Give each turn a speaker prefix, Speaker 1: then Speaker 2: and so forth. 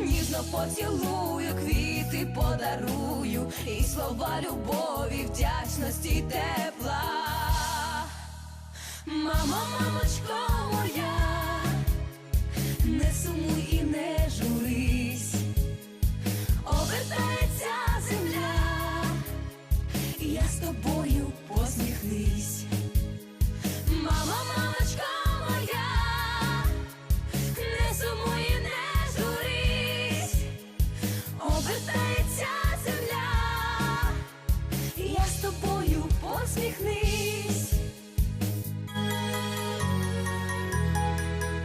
Speaker 1: Ніжно поцілую, квіти подарую, і слова любові, вдячності тепла. Мамо, мамочко моя, не сумуй